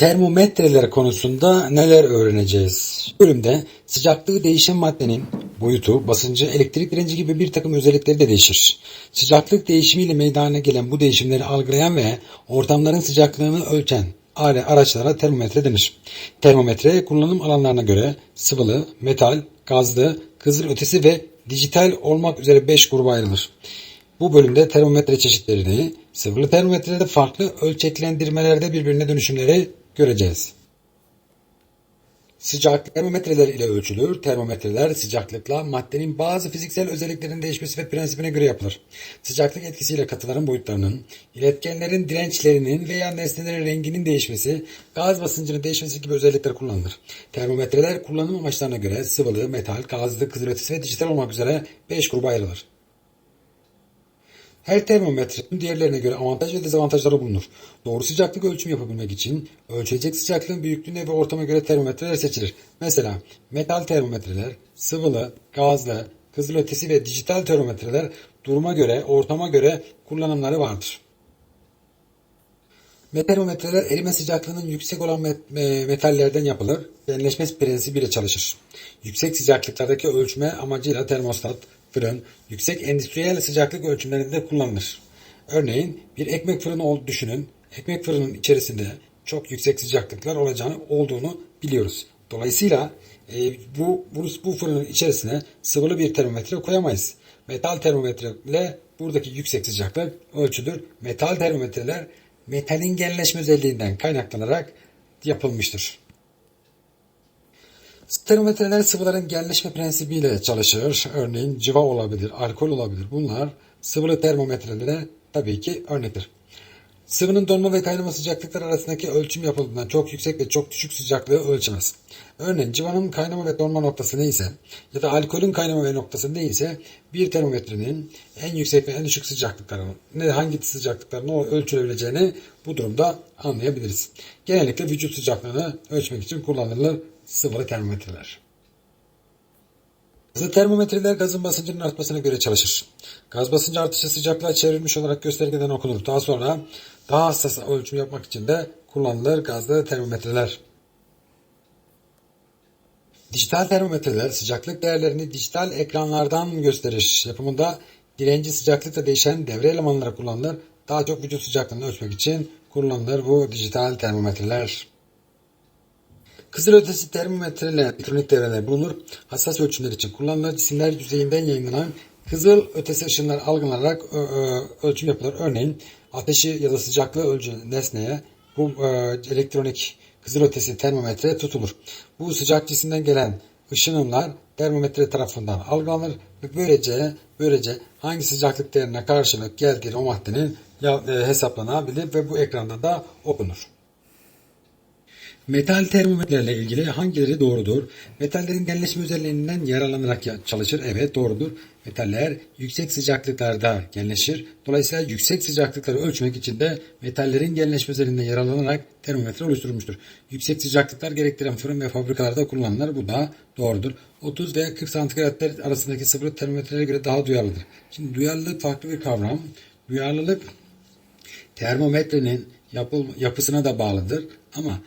Termometreler konusunda neler öğreneceğiz? Bölümde sıcaklığı değişen maddenin boyutu, basıncı, elektrik direnci gibi bir takım özellikleri de değişir. Sıcaklık değişimiyle meydana gelen bu değişimleri algılayan ve ortamların sıcaklığını ölçen ale- araçlara termometre denir. Termometre kullanım alanlarına göre sıvılı, metal, gazlı, kızıl ötesi ve dijital olmak üzere 5 gruba ayrılır. Bu bölümde termometre çeşitlerini, sıvılı termometrede farklı ölçeklendirmelerde birbirine dönüşümleri göreceğiz. Sıcaklık termometreler ile ölçülür. Termometreler sıcaklıkla maddenin bazı fiziksel özelliklerinin değişmesi ve prensibine göre yapılır. Sıcaklık etkisiyle katıların boyutlarının, iletkenlerin dirençlerinin veya nesnelerin renginin değişmesi, gaz basıncının değişmesi gibi özellikler kullanılır. Termometreler kullanım amaçlarına göre sıvılı, metal, gazlı, kızılötesi ve dijital olmak üzere 5 gruba ayrılır. Her termometrenin diğerlerine göre avantaj ve dezavantajları bulunur. Doğru sıcaklık ölçümü yapabilmek için ölçülecek sıcaklığın büyüklüğüne ve ortama göre termometreler seçilir. Mesela metal termometreler, sıvılı, gazlı, kızılötesi ve dijital termometreler duruma göre, ortama göre kullanımları vardır. Termometreler erime sıcaklığının yüksek olan met- metallerden yapılır. Genleşme prensibiyle çalışır. Yüksek sıcaklıklardaki ölçme amacıyla termostat, fırın, yüksek endüstriyel sıcaklık ölçümlerinde kullanılır. Örneğin bir ekmek fırını ol- düşünün. Ekmek fırının içerisinde çok yüksek sıcaklıklar olacağını olduğunu biliyoruz. Dolayısıyla e, bu, bu bu fırının içerisine sıvılı bir termometre koyamayız. Metal termometre ile buradaki yüksek sıcaklık ölçülür. Metal termometreler metalin genleşme özelliğinden kaynaklanarak yapılmıştır. Termometreler sıvıların genleşme prensibiyle çalışır. Örneğin civa olabilir, alkol olabilir. Bunlar sıvılı termometrelere tabii ki örnektir. Sıvının donma ve kaynama sıcaklıkları arasındaki ölçüm yapıldığından çok yüksek ve çok düşük sıcaklığı ölçemez. Örneğin civanın kaynama ve donma noktası neyse ya da alkolün kaynama ve noktası neyse bir termometrenin en yüksek ve en düşük sıcaklıklarını ne hangi sıcaklıkların ölçülebileceğini bu durumda anlayabiliriz. Genellikle vücut sıcaklığını ölçmek için kullanılır sıvılı termometreler. Gazlı termometreler gazın basıncının artmasına göre çalışır. Gaz basıncı artışı sıcaklığa çevrilmiş olarak göstergeden okunur. Daha sonra daha hassas ölçüm yapmak için de kullanılır gazlı termometreler. Dijital termometreler sıcaklık değerlerini dijital ekranlardan gösterir. Yapımında direnci sıcaklıkla değişen devre elemanları kullanılır. Daha çok vücut sıcaklığını ölçmek için kullanılır bu dijital termometreler. Kızılötesi termometreler elektronik devreler bulunur. Hassas ölçümler için kullanılır. Cisimler yüzeyinden yayınlanan kızıl ötesi ışınlar algılanarak ölçüm yapılır. Örneğin ateşi ya da sıcaklığı ölçen nesneye bu e, elektronik kızılötesi termometre tutulur. Bu sıcak cisimden gelen ışınımlar termometre tarafından algılanır ve böylece böylece hangi sıcaklık değerine karşılık geldiği o maddenin e, hesaplanabilir ve bu ekranda da okunur. Metal termometrelerle ilgili hangileri doğrudur? Metallerin genleşme özelliğinden yararlanarak ya- çalışır. Evet doğrudur. Metaller yüksek sıcaklıklarda genleşir. Dolayısıyla yüksek sıcaklıkları ölçmek için de metallerin genleşme özelliğinden yararlanarak termometre oluşturulmuştur. Yüksek sıcaklıklar gerektiren fırın ve fabrikalarda kullanılır. Bu da doğrudur. 30 ve 40 santigratlar arasındaki sıvı termometrelere göre daha duyarlıdır. Şimdi duyarlılık farklı bir kavram. Duyarlılık termometrenin yapıl, yapısına da bağlıdır. Ama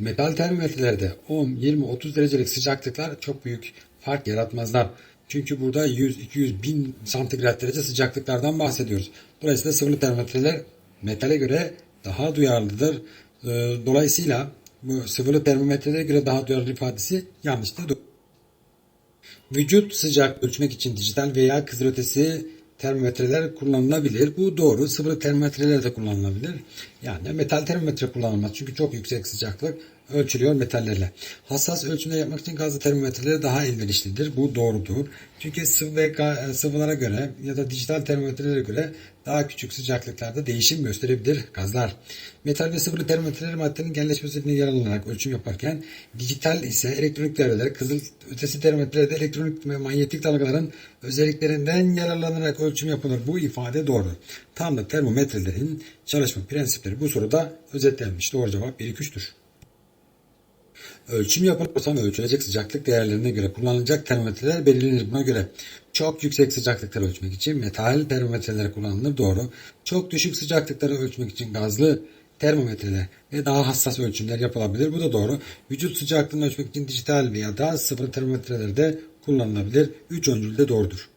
metal termometrelerde 10, 20, 30 derecelik sıcaklıklar çok büyük fark yaratmazlar. Çünkü burada 100, 200, 1000 santigrat derece sıcaklıklardan bahsediyoruz. Dolayısıyla sıvılı termometreler metale göre daha duyarlıdır. Ee, Dolayısıyla bu sıvılı termometrelere göre daha duyarlı ifadesi yanlıştır. Vücut sıcak ölçmek için dijital veya kızılötesi termometreler kullanılabilir. Bu doğru. Sıvı termometreler de kullanılabilir. Yani metal termometre kullanılmaz. Çünkü çok yüksek sıcaklık ölçülüyor metallerle. Hassas ölçümler yapmak için gazlı termometreler daha elverişlidir. Bu doğrudur. Çünkü sıvı ve ga- sıvılara göre ya da dijital termometrelere göre daha küçük sıcaklıklarda değişim gösterebilir gazlar. Metal ve sıvı termometreler maddenin genleşmesinden yararlanarak ölçüm yaparken dijital ise elektronik devreler, kızıl ötesi termometrelerde elektronik ve manyetik dalgaların özelliklerinden yararlanarak ölçüm yapılır. Bu ifade doğru. Tam da termometrelerin çalışma prensipleri bu soruda özetlenmiş. Doğru cevap 1 2 3'tür. Ölçüm yapılırsa ölçülecek sıcaklık değerlerine göre kullanılacak termometreler belirlenir. Buna göre çok yüksek sıcaklıkları ölçmek için metal termometreler kullanılır. Doğru. Çok düşük sıcaklıkları ölçmek için gazlı termometreler ve daha hassas ölçümler yapılabilir. Bu da doğru. Vücut sıcaklığını ölçmek için dijital veya daha sıvı termometreler de kullanılabilir. Üç öncül de doğrudur.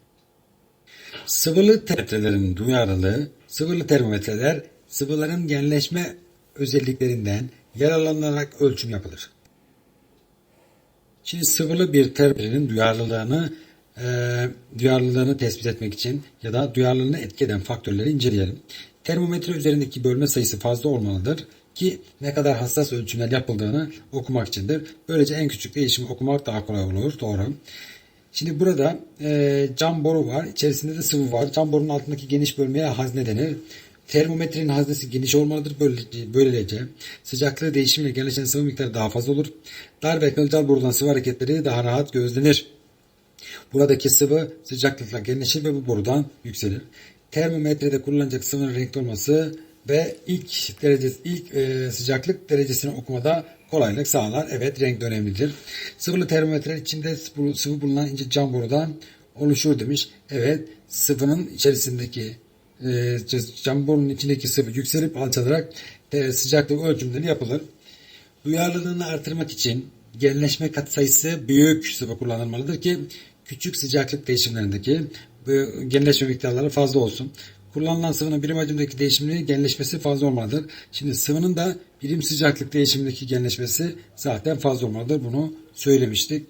Sıvılı termometrelerin duyarlılığı, sıvılı termometreler sıvıların genleşme özelliklerinden yararlanarak ölçüm yapılır. Şimdi sıvılı bir termometrenin duyarlılığını e, duyarlılığını tespit etmek için ya da duyarlılığını etki faktörleri inceleyelim. Termometre üzerindeki bölme sayısı fazla olmalıdır ki ne kadar hassas ölçümler yapıldığını okumak içindir. Böylece en küçük değişimi okumak daha kolay olur. Doğru. Şimdi burada e, cam boru var. İçerisinde de sıvı var. Cam borunun altındaki geniş bölmeye hazne denir. Termometrenin haznesi geniş olmalıdır. Böylece, böylece sıcaklığı değişimiyle genleşen sıvı miktarı daha fazla olur. Dar ve kılcal borudan sıvı hareketleri daha rahat gözlenir. Buradaki sıvı sıcaklıkla genleşir ve bu borudan yükselir. Termometrede kullanılacak sıvının renkli olması ve ilk derece ilk e, sıcaklık derecesini okumada kolaylık sağlar. Evet renk önemlidir. Sıvılı termometreler içinde sıvı bulunan ince cam borudan oluşur demiş. Evet sıvının içerisindeki e, cam borunun içindeki sıvı yükselip alçalarak e, sıcaklık ölçümleri yapılır. Duyarlılığını artırmak için genleşme katsayısı büyük sıvı kullanılmalıdır ki küçük sıcaklık değişimlerindeki genleşme miktarları fazla olsun. Kullanılan sıvının birim hacimdeki değişiminin genleşmesi fazla olmalıdır. Şimdi sıvının da birim sıcaklık değişimindeki genleşmesi zaten fazla olmalıdır. Bunu söylemiştik.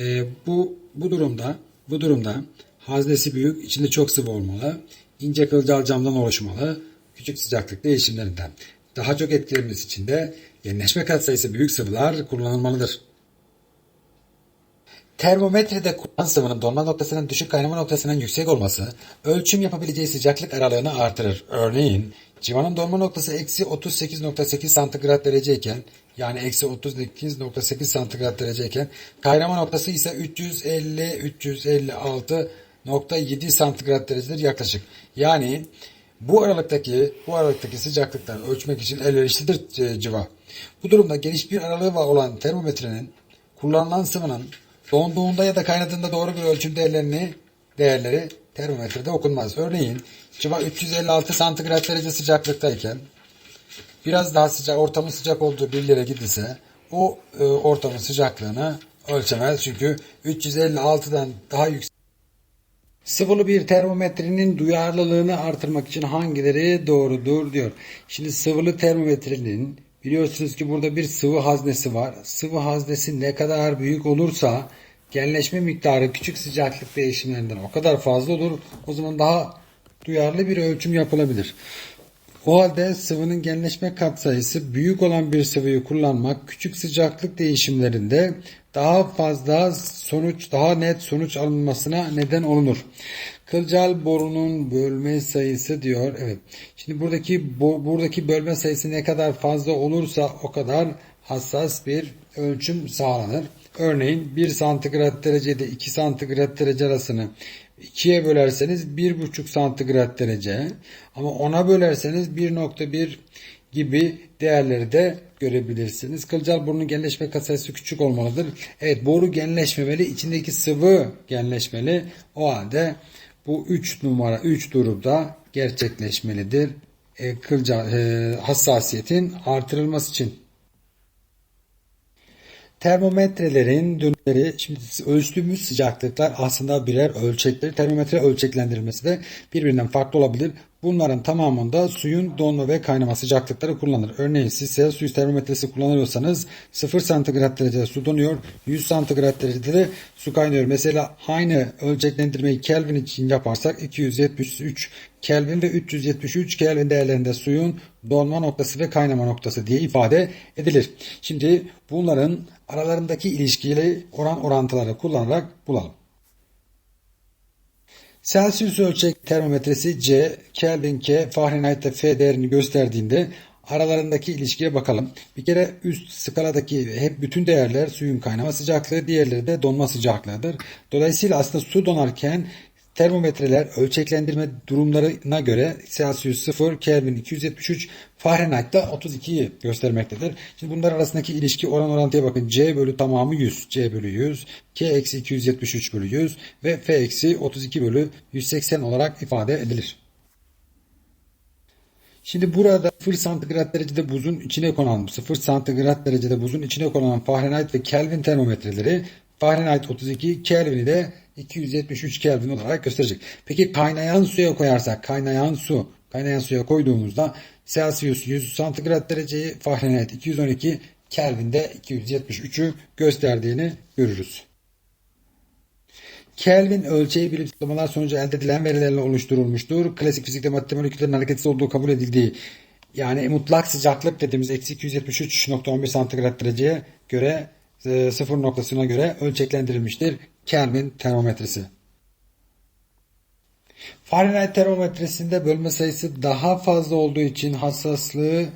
Ee, bu bu durumda bu durumda haznesi büyük, içinde çok sıvı olmalı. İnce kılcal camdan oluşmalı. Küçük sıcaklık değişimlerinden. Daha çok etkilenmesi için de genleşme katsayısı büyük sıvılar kullanılmalıdır. Termometrede kullanılan sıvının donma noktasının düşük kaynama noktasının yüksek olması ölçüm yapabileceği sıcaklık aralığını artırır. Örneğin civanın donma noktası eksi 38.8 santigrat dereceyken yani eksi 38.8 santigrat dereceyken kaynama noktası ise 350-356.7 santigrat derecedir yaklaşık. Yani bu aralıktaki bu aralıktaki sıcaklıkları ölçmek için elverişlidir e, civa. Bu durumda geniş bir aralığı olan termometrenin kullanılan sıvının Donduğunda ya da kaynadığında doğru bir ölçüm değerlerini değerleri termometrede okunmaz. Örneğin civa 356 santigrat derece sıcaklıktayken biraz daha sıcak, ortamın sıcak olduğu bir yere gidilse o e, ortamın sıcaklığını ölçemez. Çünkü 356'dan daha yüksek Sıvılı bir termometrenin duyarlılığını artırmak için hangileri doğrudur diyor. Şimdi sıvılı termometrenin biliyorsunuz ki burada bir sıvı haznesi var. Sıvı haznesi ne kadar büyük olursa genleşme miktarı küçük sıcaklık değişimlerinden o kadar fazla olur. O zaman daha duyarlı bir ölçüm yapılabilir. O halde sıvının genleşme katsayısı büyük olan bir sıvıyı kullanmak küçük sıcaklık değişimlerinde daha fazla sonuç, daha net sonuç alınmasına neden olunur. Kılcal borunun bölme sayısı diyor. Evet. Şimdi buradaki bu, buradaki bölme sayısı ne kadar fazla olursa o kadar hassas bir ölçüm sağlanır. Örneğin 1 santigrat derecede 2 santigrat derece arasını 2'ye bölerseniz 1,5 santigrat derece ama 10'a bölerseniz 1,1 gibi değerleri de görebilirsiniz. Kılcal borunun genleşme katsayısı küçük olmalıdır. Evet boru genleşmemeli. içindeki sıvı genleşmeli. O halde bu 3 numara 3 durumda gerçekleşmelidir. E, kılcal, e, hassasiyetin artırılması için. Termometrelerin dönümleri, şimdi ölçtüğümüz sıcaklıklar aslında birer ölçekleri. Termometre ölçeklendirilmesi de birbirinden farklı olabilir. Bunların tamamında suyun donma ve kaynama sıcaklıkları kullanılır. Örneğin siz Celsius termometresi kullanıyorsanız 0 santigrat derecede su donuyor, 100 santigrat derecede su kaynıyor. Mesela aynı ölçeklendirmeyi Kelvin için yaparsak 273 Kelvin ve 373 Kelvin değerlerinde suyun donma noktası ve kaynama noktası diye ifade edilir. Şimdi bunların aralarındaki ilişkiyle oran orantıları kullanarak bulalım. Celsius ölçek termometresi C, Kelvin K, Fahrenheit F değerini gösterdiğinde aralarındaki ilişkiye bakalım. Bir kere üst skaladaki hep bütün değerler suyun kaynama sıcaklığı, diğerleri de donma sıcaklığıdır. Dolayısıyla aslında su donarken Termometreler ölçeklendirme durumlarına göre Celsius 0, Kelvin 273, Fahrenheit'ta 32'yi göstermektedir. Şimdi bunlar arasındaki ilişki oran orantıya bakın. C bölü tamamı 100. C bölü 100. K eksi 273 bölü 100 ve F eksi 32 bölü 180 olarak ifade edilir. Şimdi burada 0 santigrat derecede buzun içine konan 0 santigrat derecede buzun içine konan Fahrenheit ve Kelvin termometreleri Fahrenheit 32, Kelvin'i de 273 Kelvin olarak gösterecek. Peki kaynayan suya koyarsak, kaynayan su, kaynayan suya koyduğumuzda Celsius 100 santigrat dereceyi, Fahrenheit 212, Kelvin'de 273'ü gösterdiğini görürüz. Kelvin ölçeği bilim tıklamalar sonucu elde edilen verilerle oluşturulmuştur. Klasik fizikte madde moleküllerin hareketsiz olduğu kabul edildiği yani mutlak sıcaklık dediğimiz eksi 273.11 santigrat dereceye göre sıfır noktasına göre ölçeklendirilmiştir. Kelvin termometresi. Fahrenheit termometresinde bölme sayısı daha fazla olduğu için hassaslığı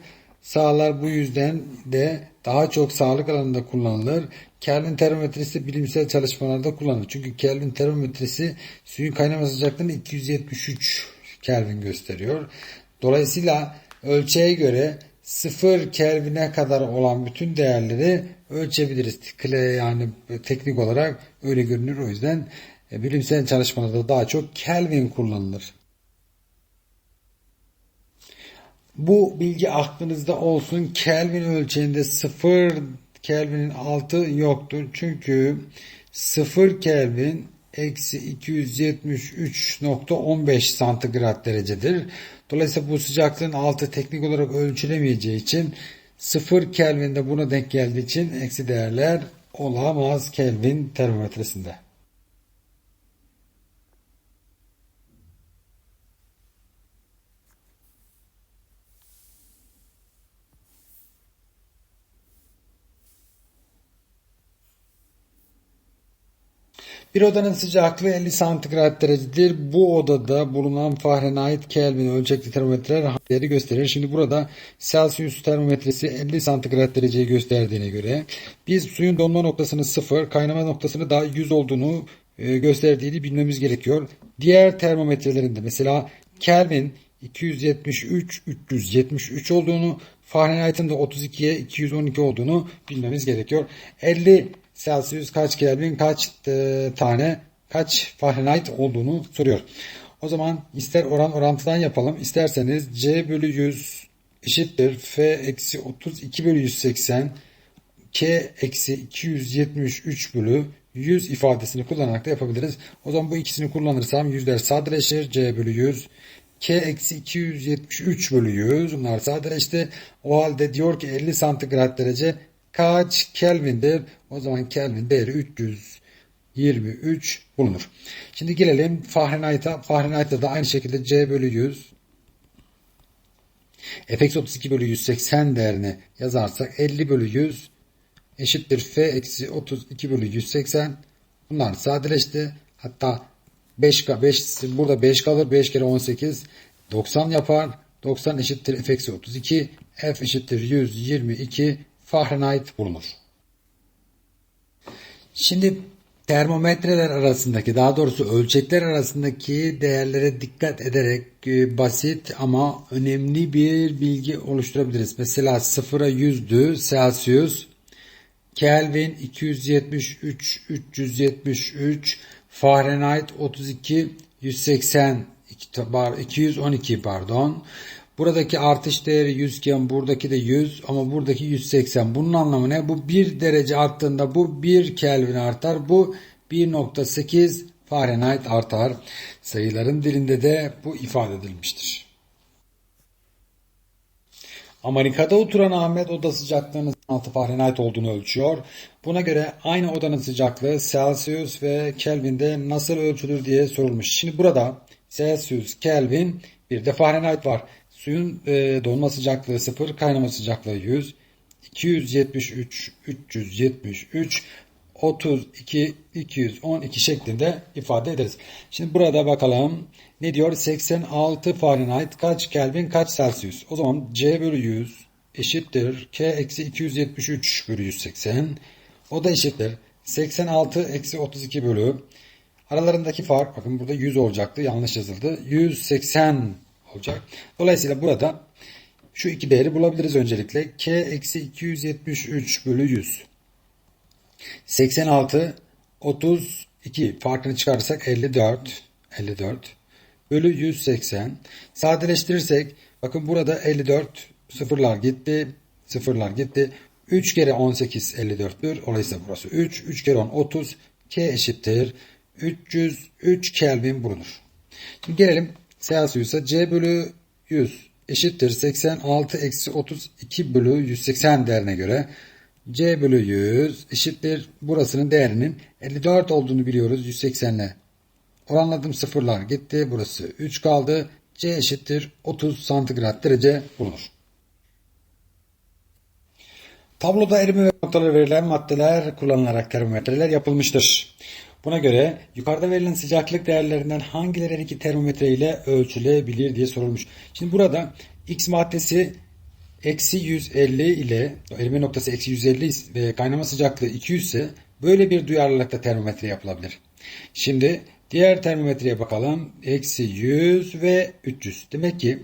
sağlar. Bu yüzden de daha çok sağlık alanında kullanılır. Kelvin termometresi bilimsel çalışmalarda kullanılır. Çünkü Kelvin termometresi suyun kaynama sıcaklığını 273 Kelvin gösteriyor. Dolayısıyla ölçeğe göre 0 Kelvin'e kadar olan bütün değerleri ölçebiliriz. Yani teknik olarak öyle görünür. O yüzden e, bilimsel çalışmalarda daha çok Kelvin kullanılır. Bu bilgi aklınızda olsun. Kelvin ölçeğinde 0 Kelvin'in altı yoktur. Çünkü 0 Kelvin eksi 273.15 santigrat derecedir. Dolayısıyla bu sıcaklığın altı teknik olarak ölçülemeyeceği için 0 Kelvin'de buna denk geldiği için eksi değerler olamaz Kelvin termometresinde. Bir odanın sıcaklığı 50 santigrat derecedir. Bu odada bulunan Fahrenheit, Kelvin ölçekli termometreler değeri gösterir. Şimdi burada Celsius termometresi 50 santigrat dereceyi gösterdiğine göre biz suyun donma noktasını 0, kaynama noktasını da 100 olduğunu e, gösterdiğini bilmemiz gerekiyor. Diğer termometrelerinde mesela Kelvin 273 373 olduğunu, Fahrenheit'in de 32'ye 212 olduğunu bilmemiz gerekiyor. 50 Celsius kaç Kelvin kaç e, tane kaç Fahrenheit olduğunu soruyor. O zaman ister oran orantıdan yapalım. isterseniz C bölü 100 eşittir F eksi 32 bölü 180 K eksi 273 bölü 100 ifadesini kullanarak da yapabiliriz. O zaman bu ikisini kullanırsam yüzler sadeleşir. C bölü 100 K eksi 273 bölü 100 bunlar sadeleşti. O halde diyor ki 50 santigrat derece kaç Kelvin'dir? O zaman Kelvin değeri 323 bulunur. Şimdi gelelim Fahrenheit'a. Fahrenheit'ta da aynı şekilde C bölü 100 Fx 32 bölü 180 değerini yazarsak 50 bölü 100 eşittir F eksi 32 bölü 180. Bunlar sadeleşti. Hatta 5, 5 burada 5 kalır. 5 kere 18 90 yapar. 90 eşittir F eksi 32. F eşittir 122 Fahrenheit bulunur. Şimdi termometreler arasındaki daha doğrusu ölçekler arasındaki değerlere dikkat ederek e, basit ama önemli bir bilgi oluşturabiliriz. Mesela 0'a 100'dü Celsius, Kelvin 273, 373, Fahrenheit 32, 180, 212 pardon. Buradaki artış değeri 100 iken buradaki de 100 ama buradaki 180. Bunun anlamı ne? Bu 1 derece arttığında bu 1 Kelvin artar. Bu 1.8 Fahrenheit artar. Sayıların dilinde de bu ifade edilmiştir. Amerika'da oturan Ahmet oda sıcaklığının 6 Fahrenheit olduğunu ölçüyor. Buna göre aynı odanın sıcaklığı Celsius ve Kelvin'de nasıl ölçülür diye sorulmuş. Şimdi burada Celsius, Kelvin bir de Fahrenheit var. Suyun e, donma sıcaklığı 0, kaynama sıcaklığı 100, 273, 373, 32, 212 şeklinde ifade ederiz. Şimdi burada bakalım ne diyor? 86 Fahrenheit kaç Kelvin kaç Celsius? O zaman C bölü 100 eşittir K eksi 273 bölü 180. O da eşittir 86 eksi 32 bölü aralarındaki fark bakın burada 100 olacaktı yanlış yazıldı. 180 olacak. Dolayısıyla burada şu iki değeri bulabiliriz öncelikle. K eksi 273 bölü 100. 86 32 farkını çıkarırsak 54 54 bölü 180 sadeleştirirsek Bakın burada 54 sıfırlar gitti. Sıfırlar gitti. 3 kere 18 54'tür. Dolayısıyla burası 3. 3 kere 10 30. K eşittir. 303 Kelvin bulunur. Şimdi gelelim Celsius'a. C bölü 100 eşittir 86 eksi 32 bölü 180 değerine göre C bölü 100 eşittir burasının değerinin 54 olduğunu biliyoruz 180 ile. Oranladım sıfırlar gitti. Burası 3 kaldı. C eşittir 30 santigrat derece bulunur. Tabloda erime noktaları verilen maddeler kullanılarak termometreler yapılmıştır. Buna göre yukarıda verilen sıcaklık değerlerinden hangileri her iki termometre ile ölçülebilir diye sorulmuş. Şimdi burada X maddesi eksi 150 ile erime noktası eksi 150 ve kaynama sıcaklığı 200 ise böyle bir duyarlılıkta termometre yapılabilir. Şimdi diğer termometreye bakalım. Eksi 100 ve 300. Demek ki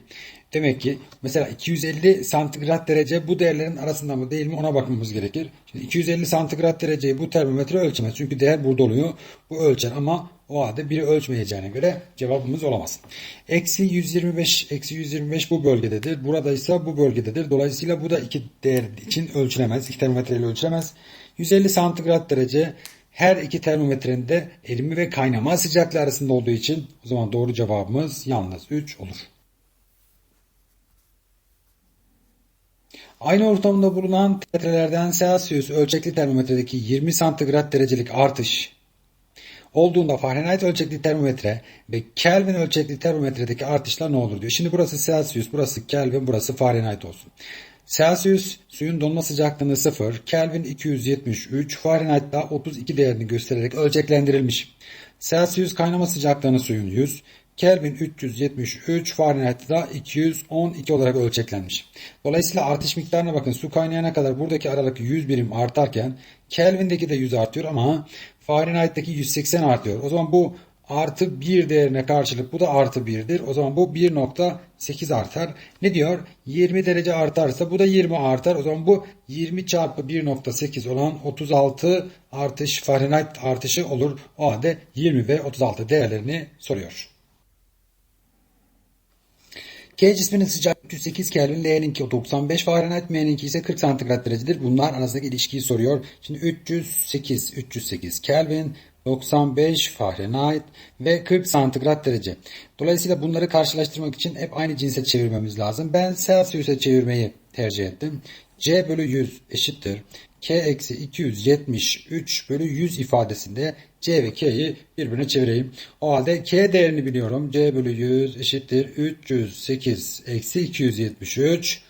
Demek ki mesela 250 santigrat derece bu değerlerin arasında mı değil mi ona bakmamız gerekir. Şimdi 250 santigrat dereceyi bu termometre ölçemez. Çünkü değer burada oluyor. Bu ölçer ama o halde biri ölçmeyeceğine göre cevabımız olamaz. Eksi 125, eksi 125 bu bölgededir. Burada ise bu bölgededir. Dolayısıyla bu da iki değer için ölçülemez. İki termometre ile ölçülemez. 150 santigrat derece her iki termometrenin de erime ve kaynama sıcaklığı arasında olduğu için o zaman doğru cevabımız yalnız 3 olur. Aynı ortamda bulunan termometrelerden Celsius ölçekli termometredeki 20 santigrat derecelik artış olduğunda Fahrenheit ölçekli termometre ve Kelvin ölçekli termometredeki artışlar ne olur diyor. Şimdi burası Celsius, burası Kelvin, burası Fahrenheit olsun. Celsius suyun donma sıcaklığını 0, Kelvin 273, Fahrenheit da 32 değerini göstererek ölçeklendirilmiş. Celsius kaynama sıcaklığını suyun 100, Kelvin 373, Fahrenheit'da 212 olarak ölçeklenmiş. Dolayısıyla artış miktarına bakın. Su kaynayana kadar buradaki aralık 100 birim artarken Kelvin'deki de 100 artıyor ama Fahrenheit'teki 180 artıyor. O zaman bu artı 1 değerine karşılık bu da artı 1'dir. O zaman bu 1.8 artar. Ne diyor? 20 derece artarsa bu da 20 artar. O zaman bu 20 çarpı 1.8 olan 36 artış Fahrenheit artışı olur. O halde 20 ve 36 değerlerini soruyor. K cisminin sıcaklığı 308 Kelvin, L'ninki 95 Fahrenheit, M'ninki ise 40 santigrat derecedir. Bunlar arasındaki ilişkiyi soruyor. Şimdi 308, 308 Kelvin, 95 Fahrenheit ve 40 santigrat derece. Dolayısıyla bunları karşılaştırmak için hep aynı cinse çevirmemiz lazım. Ben Celsius'e çevirmeyi tercih ettim. C bölü 100 eşittir. K eksi 273 bölü 100 ifadesinde C ve K'yi birbirine çevireyim. O halde K değerini biliyorum. C bölü 100 eşittir 308 eksi 273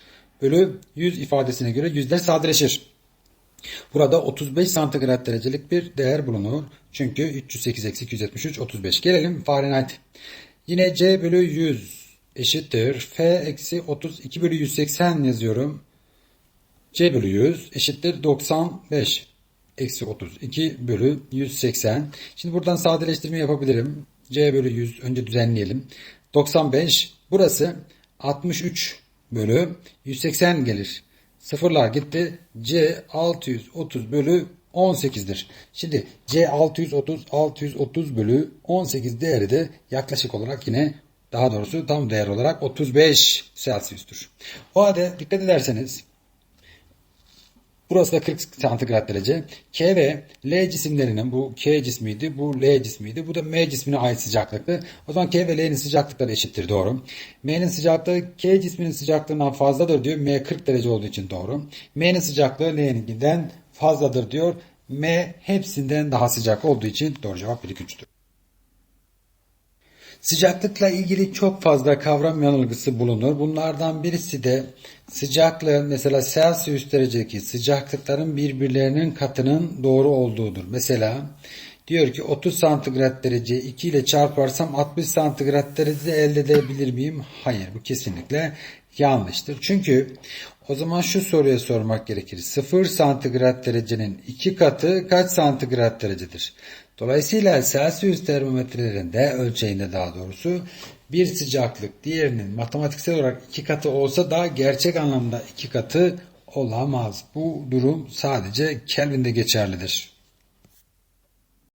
bölü 100 ifadesine göre yüzler sadeleşir. Burada 35 santigrat derecelik bir değer bulunur. Çünkü 308 eksi 273 35. Gelelim Fahrenheit. Yine C bölü 100 eşittir. F eksi 32 bölü 180 yazıyorum. C bölü 100 eşittir 95 eksi 32 bölü 180. Şimdi buradan sadeleştirme yapabilirim. C bölü 100 önce düzenleyelim. 95 burası 63 bölü 180 gelir. Sıfırlar gitti. C 630 bölü 18'dir. Şimdi C 630 630 bölü 18 değeri de yaklaşık olarak yine daha doğrusu tam değer olarak 35 Celsius'tur. O halde dikkat ederseniz Burası da 40 santigrat derece. K ve L cisimlerinin bu K cismiydi, bu L cismiydi, bu da M cismine ait sıcaklıktı. O zaman K ve L'nin sıcaklıkları eşittir doğru. M'nin sıcaklığı K cisminin sıcaklığından fazladır diyor. M 40 derece olduğu için doğru. M'nin sıcaklığı L'ninkinden fazladır diyor. M hepsinden daha sıcak olduğu için doğru cevap 1 2 3'tür. Sıcaklıkla ilgili çok fazla kavram yanılgısı bulunur. Bunlardan birisi de sıcaklığın mesela Celsius derecedeki sıcaklıkların birbirlerinin katının doğru olduğudur. Mesela diyor ki 30 santigrat derece 2 ile çarparsam 60 santigrat derece elde edebilir miyim? Hayır bu kesinlikle yanlıştır. Çünkü o zaman şu soruya sormak gerekir. 0 santigrat derecenin 2 katı kaç santigrat derecedir? Dolayısıyla Celsius termometrelerinde ölçeğinde daha doğrusu bir sıcaklık diğerinin matematiksel olarak iki katı olsa da gerçek anlamda iki katı olamaz. Bu durum sadece Kelvin'de geçerlidir.